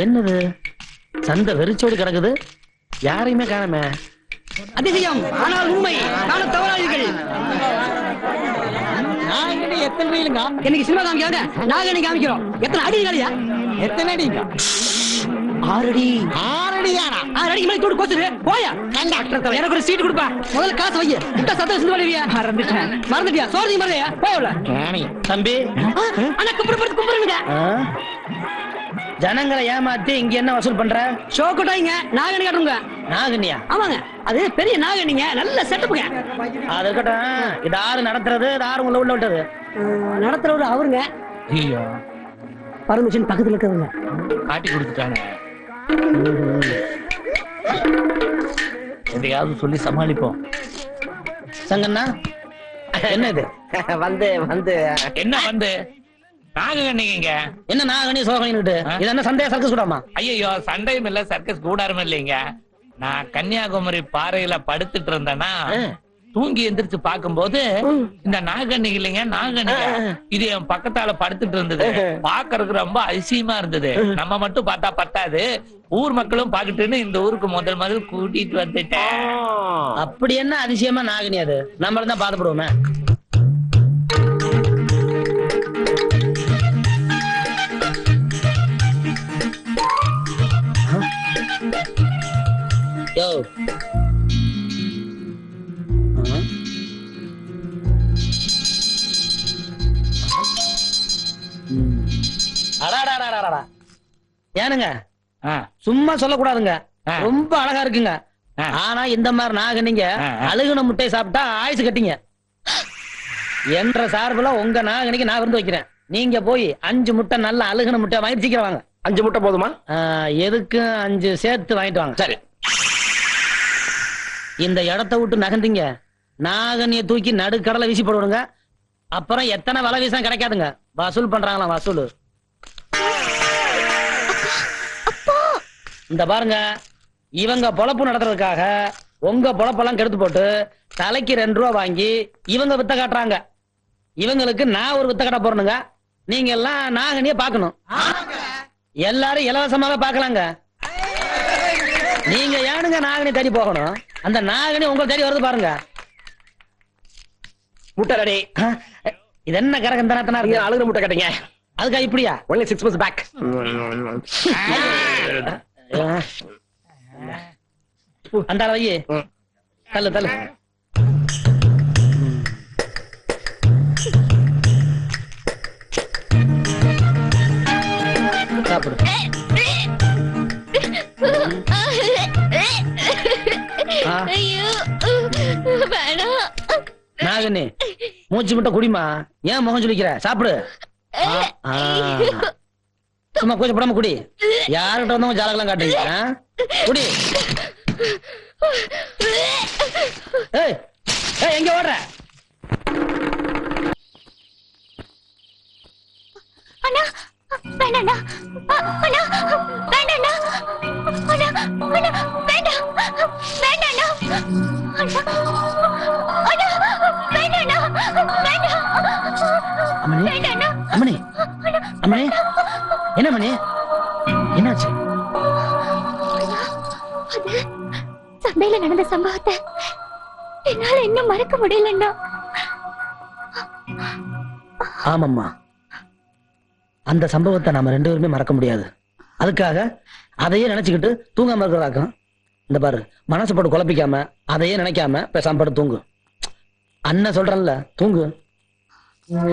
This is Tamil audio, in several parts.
என்னது? சந்தை வெறிச்சோடி கிடக்குது. யாரையுமே காணமே? அதிசயம். ஆனால் உண்மை. காண தவறாதீர்கள். எத்தனை ரீலுங்க இன்னைக்கு சினிமா காமிக்காத நாங்க நீ காமிக்கிறோம். எத்தனை அடி காலியா எத்தனை அடிங்க? ஆறடி ஆறடியானா ஆறு அடிக்கு மேல தூடு கோச்சுரு. போயா? கண்டக்டர் எனக்கு ஒரு சீட் கொடுப்பா. முதல்ல காசு வைய முட்டை சத்தம் சிந்து பண்ணுவியா மறந்துட்டேன். மறந்துட்டியா? சோறு மறதையா போகல தம்பி. அண்ணா கும்பிடு படுத்து கும்பிடுங்க? ஜனங்களை ஏமாத்தி இங்க என்ன வசூல் பண்ற? ஷோ கொட்டாங்க நாகனி காட்டுங்க. நாகனியா? ஆமாங்க. அது பெரிய நாகனிங்க நல்ல செட்டப்புங்க அது இருக்கட்டும். இது ஆறு நடத்துறது? இது ஆறு உள்ள உள்ள விட்டது? நடத்துறவரு அவருங்க. ஐயோ. பர்மிஷன் பக்கத்துல இருக்கிறவங்க காட்டி கொடுத்துட்டானே. எதையாவது சொல்லி சமாளிப்போம். சங்கண்ணா என்ன இது வந்து வந்து. என்ன வந்து? நாங்க கண்ணிங்க என்ன சோகனிட்டு இது என்ன சந்தேக சர்க்கஸ் கூடாமா? ஐயோ சண்டையும் இல்ல சர்க்கஸ் கூடாரம் இல்லைங்க. நான் கன்னியாகுமரி பாறையில படுத்துட்டு இருந்தேன்னா தூங்கி எந்திரிச்சு பார்க்கும்போது இந்த நாகண்ணி இல்லைங்க நாகண்ணிங்க இது என் பக்கத்தால படுத்துட்டு இருந்தது. பாக்குறதுக்கு ரொம்ப அதிசயமா இருந்தது. நம்ம மட்டும் பார்த்தா பத்தாது. ஊர் மக்களும் பாத்துட்டுன்னு இந்த ஊருக்கு முதல் முதல் கூட்டிட்டு வந்துட்டேன். அப்படி என்ன அதிசயமா நாகனி அது? நம்மள தான் பாதப்படுவோமே. ம். அடாடாடாடாடா. ஏனுங்க சும்மா சொல்லக்கூடாதுங்க. ரொம்ப அழகா இருக்குங்க. ஆனா இந்த மாதிரி நாகனிங்க ஆ, ஆ. அழுகுன முட்டை சாப்பிட்டா ஆயுசு கட்டிங்க என்ற சார்புல உங்க நாகனிக்கு நான் விருந்து வைக்கிறேன் நீங்க போய் அஞ்சு முட்டை நல்ல அழுகுன முட்டை வாங்கிட்டு சீக்கிரம் வாங்க அஞ்சு முட்டை போதுமா ஆ, எதுக்கு அஞ்சு சேர்த்து வாங்கிட்டு வாங்க சரி இந்த இடத்த விட்டு நகர்ந்தீங்க. நாகனிய தூக்கி நடுக்கடலை வீசி போடுவாங்க அப்புறம் எத்தனை வலை வீசா கிடைக்காதுங்க. வசூல் பண்றாங்களாம் வசூல். இந்த பாருங்க இவங்க பொழப்பு நடத்துறதுக்காக உங்க பொழப்பெல்லாம் கெடுத்து போட்டு தலைக்கு ரெண்டு ரூபா வாங்கி இவங்க வித்த காட்டுறாங்க. இவங்களுக்கு நான் ஒரு வித்த காட்ட போறணுங்க நீங்க எல்லாம் நாகனிய பார்க்கணும். எல்லாரும் இலவசமாவே பார்க்கலாங்க. நீங்க ஏனுங்க நாகனி தேடி போகணும்? அந்த நாகனி உங்களை தேடி வருது பாருங்க. முட்டை இது என்ன கரகம் தனத்தனா இருக்கு? அழுகுற முட்டை கேட்டீங்க அதுக்கா இப்படியா? ஒன்லி சிக்ஸ் மந்த்ஸ் பேக் அந்த வையே. தள்ளு தள்ளு. சாப்பிடு. நாகனி மூச்சு மட்டும் குடிமா. ஏன் முகம் சொல்லிக்கிற சாப்பிடு. சும்மா கொஞ்சம் படாம குடி. யாருகிட்ட வந்தவங்க ஜாலகெல்லாம் காட்டுறீங்க? குடி. ஏய் ஏய் எங்க ஓடுற? அண்ணா வேண்டாண்ணா. அண்ணா வேண்டாண்ணா. அண்ணா அண்ணா வேண்டாம். வேண்டாண்ணா. அண்ணா அண்ணா அம்மணி அம்மணி என்ன மணி என்னாச்சு? சந்தையில நடந்த சம்பவத்தை என்னால இன்னும் மறக்க முடியலண்ணா. ஆமாம்மா. அந்த சம்பவத்தை நாம ரெண்டு பேருமே மறக்க முடியாது. அதுக்காக அதையே நினைச்சுக்கிட்டு தூங்காம இருக்கிறதாக்கும் இந்த பாரு மனசு போட்டு குழப்பிக்காம அதையே நினைக்காம பேசாம படுத்து தூங்கு. அண்ணன் சொல்றேன்ல தூங்கு. Música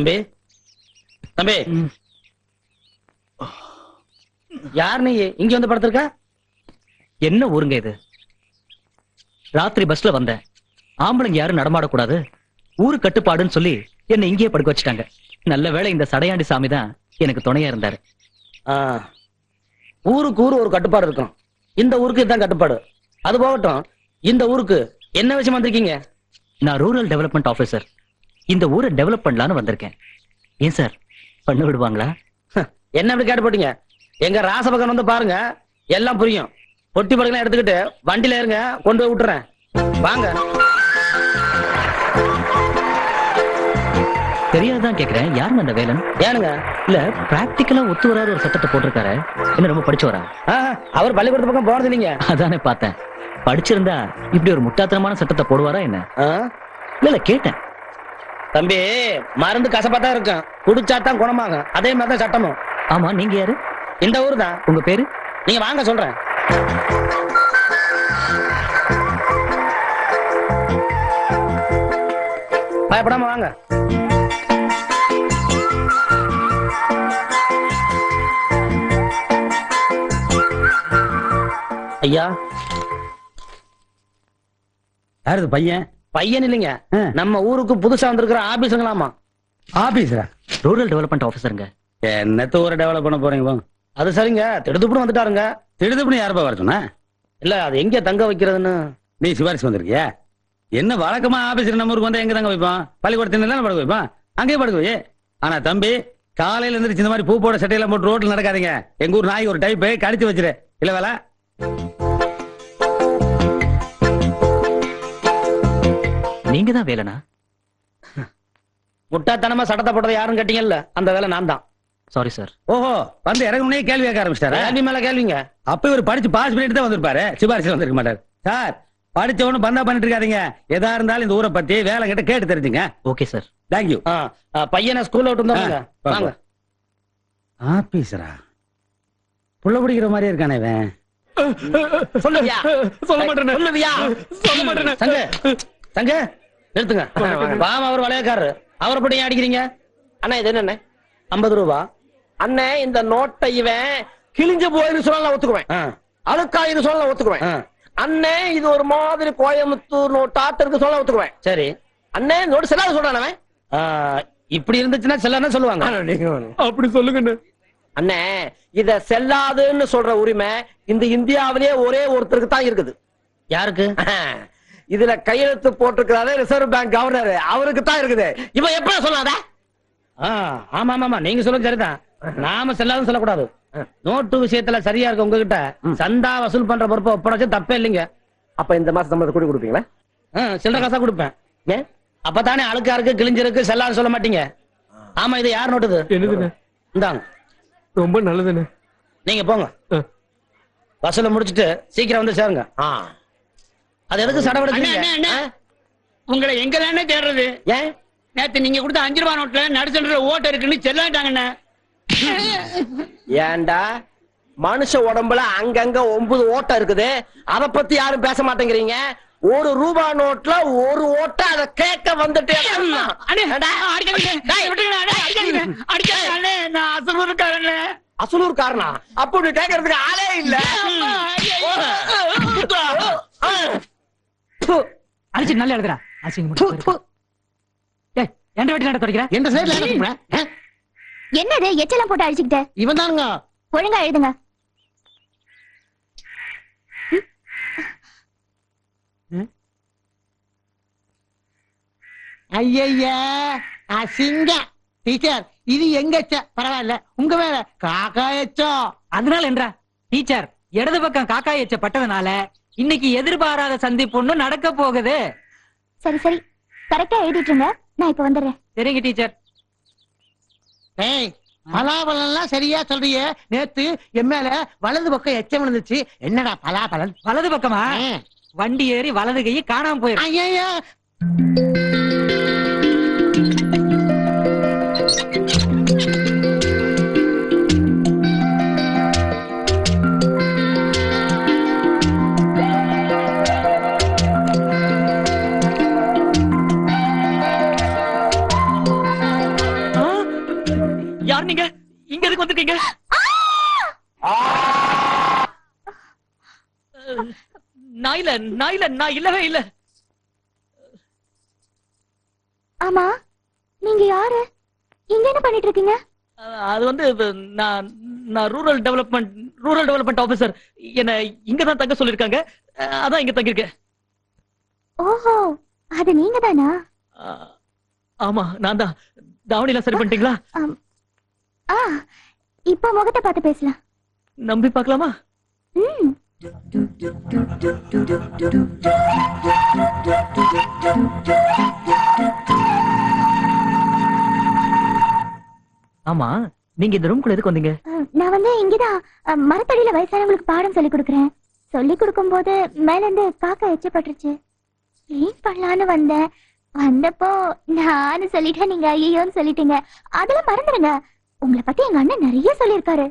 தம்பி. தம்பி. யார் நீ? இங்க வந்து படுத்திருக்க? என்ன ஊருங்க இது? ராத்திரி பஸ்ல வந்தேன். ஆம்பளைங்க யாரும் நடமாடக்கூடாது. ஊரு கட்டுப்பாடுன்னு சொல்லி என்ன இங்கேயே படுக்க வச்சுட்டாங்க. நல்ல வேளை இந்த சடையாண்டி சாமி தான் எனக்கு துணையா இருந்தாரு. ஊருக்கு ஊரு ஒரு கட்டுப்பாடு இருக்கும். இந்த ஊருக்கு இதுதான் கட்டுப்பாடு. அது போகட்டும். இந்த ஊருக்கு என்ன விஷயம் வந்திருக்கீங்க? நான் ரூரல் டெவலப்மெண்ட் ஆபீசர் இந்த ஊரை டெவலப் பண்ணலான்னு வந்திருக்கேன். ஏன் சார்? பண்ண விடுவாங்களா? என்ன இப்படி கேட்டு போட்டீங்க? எங்க ராசபகன் வந்து பாருங்க எல்லாம் புரியும். பொட்டி படலாம் எடுத்துக்கிட்டு வண்டியில ஏறுங்க கொண்டு போய் விட்டுறேன். வாங்க. தெரியாதுதான் கேக்குறேன். யாருங்க அந்த வேலன்? ஏனுங்க? இல்ல பிராக்டிக்கலா ஒத்து வராத ஒரு சட்டத்தை போட்டிருக்காரு. என்ன ரொம்ப படிச்சு வரா ஆ, அவர் பள்ளிக்கூடத்து பக்கம் போனது இல்லைங்க. அதானே பார்த்தேன். படிச்சிருந்தா இப்படி ஒரு முட்டாத்தனமான சட்டத்தை போடுவாரா என்ன? இல்ல இல்ல கேட்டேன். தம்பி மருந்து கசப்பா தான் இருக்கும். குடிச்சா தான் குணமாகும். அதே மாதிரி தான் சட்டமும். ஆமா நீங்க யாரு? இந்த ஊர் தான் உங்க பேரு? நீங்க வாங்க சொல்றேன். பயப்படாம வாங்க. ஐயா. யாரு இது பையன்? பையன் இல்லைங்க. ஆ. நம்ம ஊருக்கு புதுசா வந்திருக்கிற ஆபீஸுங்களாமா. ஆபீஸரா? ரூரல் டெவலப்மெண்ட் ஆபீசருங்க என்னத்த ஊரை டெவலப் பண்ண போறீங்க அது சரிங்க. திடுதுப்புன்னு வந்துட்டாருங்க. திடுதுப்புன்னு யாரப்பா வர சொன்னா? இல்ல அது எங்க தங்க வைக்கிறதுன்னு. நீ சிபாரிசு வந்திருக்கியா? என்ன வழக்கமா ஆபீசர் நம்ம ஊருக்கு வந்தா எங்க தங்க வைப்பான்? பள்ளிக்கூடத்துல தானே படுக்க வைப்பான். அங்கேயே படுக்க வை. ஆனா தம்பி காலையில இருந்து இந்த மாதிரி பூ போட சட்டையெல்லாம் போட்டு ரோட்ல நடக்காதீங்க. எங்க ஊர் நாய் ஒரு டைப் கடிச்சு வச்சிரு. இல்ல வேலை நீங்க தான் வேலனா? முட்டாத்தனமா சட்டத்தை போட்டது யாருன்னு கேட்டீங்கல்ல? அந்த வேலை நான் தான் சாரி சார் ஓஹோ வந்து இறங்குனே கேள்வி கேட்க ஆரம்பிச்சிட்டாரா? கேள்வி மேல கேள்விங்க. அப்ப இவர் படிச்சு பாஸ் பண்ணிட்டு தான் வந்திருப்பாரு. சிபாரிசு வந்திருக்க மாட்டார். சார் படிச்சவனு பந்தா பண்ணிட்டு இருக்காதீங்க. எதா இருந்தாலும் இந்த ஊரை பத்தி வேலை கிட்ட கேட்டு தெரிஞ்சுங்க. ஓகே சார் தேங்க்யூ பையனை ஸ்கூல்ல விட்டு வாங்க. ஆபீசரா? புள்ள பிடிக்கிற மாதிரியே இருக்கானே இவன். சொல்லுவியா? சொல்ல மாட்டேனே. சொல்லுவியா? சொல்ல மாட்டேனே. சங்க சங்க. நிறுத்துங்க. வாம அவர் வளையக்காரரு. அவரை போட்டு ஏன் அடிக்கிறீங்க? அண்ணா இது என்ன ஐம்பது ரூபா. அண்ணே இந்த நோட்டை இவன் கிழிஞ்சு போயிரு சொல்ல நான் ஒத்துக்குவேன். ஆ, அழுக்காயிரு சொல்ல நான் ஒத்துக்குவேன். அண்ணே இது ஒரு மாதிரி கோயம்புத்தூர் நோட்டாட்டு இருக்கு சொல்ல ஒத்துக்குவேன். சரி. அண்ணே நோட்டு செல்லாத சொல்றான் அவன். இப்படி இருந்துச்சுன்னா சில சொல்லுவாங்க. அப்படி சொல்லுங்க அண்ணே இத செல்லாதுன்னு சொல்ற உரிமை இந்த இந்தியாவிலேயே ஒரே ஒருத்தருக்கு தான் இருக்குது. யாருக்கு? இதுல கையெழுத்து போட்டிருக்கிறாரு ரிசர்வ் பேங்க் கவர்னர் அவருக்கு தான் இருக்குது. இவன் எப்ப சொல்லாத? ஆ, ஆமா ஆமா நீங்க சொல்றது சரிதான். நாம செல்லாதுன்னு சொல்லக்கூடாது. நோட்டு விஷயத்துல சரியா இருக்கு உங்ககிட்ட. சந்தா வசூல் பண்ற பொறுப்பை ஒப்படைச்சு தப்பே இல்லைங்க. அப்ப இந்த மாசம் சம்பளத்தை கூடி கொடுப்பீங்களா? ஆ, சில்லறை காசா கொடுப்பேன். ஏன் அப்பதானே அழுக்கா இருக்கு கிழிஞ்சிருக்கு செல்லாது சொல்ல மாட்டீங்க. ஆமா இது யார் நோட்டுது? இந்தாங்க. ரொம்ப நல்லதுண்ணே. நீங்க போங்க. வசூல முடிச்சிட்டு சீக்கிரம் வந்து சேருங்க. ஆ. அது எதுக்கு அண்ணே. உங்களை எங்க தானே தேடுறது? ஏன் நேத்து நீங்க கொடுத்த அஞ்சு ரூபாய் நோட்ல நடுசன்ற ஓட்ட இருக்குன்னு செல்லாட்டாங்கண்ணே. ஏன்டா? மனுஷ உடம்புல அங்கங்க ஒன்பது ஓட்டை இருக்குது. அத பத்தி யாரும் பேச மாட்டேங்கிறீங்க. ஒரு ரூபா நோட்ல ஒரு ஓட்டை அத கேட்க வந்துட்டு அண்ணே, ஏண்டா? அடிக்காதீங்க. டேய், விட்டுருங்க, அண்ணே, அடிக்காதீங்க. அடிக்காதீங்க, அண்ணே, நான் அசலூர்காரண்ணே. அசலூர் காரணா? அப்படி கேட்கறதுக்கு ஆளே இல்ல. அடிச்சு நல்லா எழுதுறா அசிங்க எந்த வீட்டுல நட தொடக்கிற? எந்த சைடுல என்னது? எச்செல்லாம் போட்டு அடிச்சுக்கிட்ட? இவன் தானுங்க ஒழுங்கா எழுதுங்க. ஐயா அசிங்க. டீச்சர் இது எங்க எச்ச? பரவாயில்ல. உங்க மேல காக்கா எச்சம். அதனால என்றா? டீச்சர் இடது பக்கம் காக்காய் எச்ச பட்டதுனால இன்னைக்கு எதிர்பாராத சந்திப்பு ஒண்ணு நடக்க போகுது. சரி சரி. கரெக்டா எழுதிட்டு இருங்க நான் இப்ப வந்துடுறேன். சரிங்க டீச்சர். ஏய் பலாபலன் எல்லாம் சரியா சொல்றியே. நேத்து என் மேல வலது பக்கம் எச்சம் விழுந்துச்சு. என்னடா பலாபலன்? வலது பக்கமா? வண்டி ஏறி வலது கை காணாம போயிரு. ஐயா இல்ல நான் இல்ல நான் இல்லவே இல்ல. ஆமா நீங்க யாரு? இங்க என்ன பண்ணிட்டு இருக்கீங்க அது வந்து நான் நான் rural development rural development officer என்ன இங்க தான் தங்க சொல்லிருக்காங்க. அதான் இங்க தங்கியிருக்கேன். ஓஹோ அது நீங்க தானா ஆமா நான் தான் தாவணிலாம் சரி பண்ணிட்டீங்களா? ஆ இப்ப முகத்தை பார்த்து பேசலாம். நம்பி பார்க்கலாமா? ம். ஆமா நீங்க இந்த ரூம்குள்ள எதுக்கு வந்தீங்க? நான் வந்து இங்கதான் மரத்தடியில வயசானவங்களுக்கு பாடம் சொல்லி கொடுக்கறேன். சொல்லி கொடுக்கும் போது மேல இருந்து காக்கா எச்சப்பட்டுருச்சு. கிளீன் பண்ணலான்னு வந்தேன். வந்தப்போ நானும் சொல்லிட்டேன் நீங்க ஐயோன்னு சொல்லிட்டீங்க. அதெல்லாம் மறந்துடுங்க. உங்களை பத்தி எங்க அண்ணன் நிறைய சொல்லியிருக்காரு.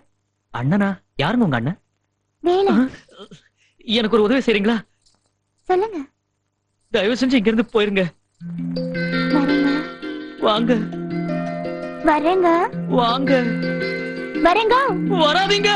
அண்ணனா? யாருங்க உங்க அண்ணன்? வேலை. எனக்கு ஒரு உதவி செய்றீங்களா? சொல்லுங்க. தயவு செஞ்சு இங்க இருந்து போயிருங்க வாங்க. வரேங்க. வாங்க. வரேங்க. வராதீங்க.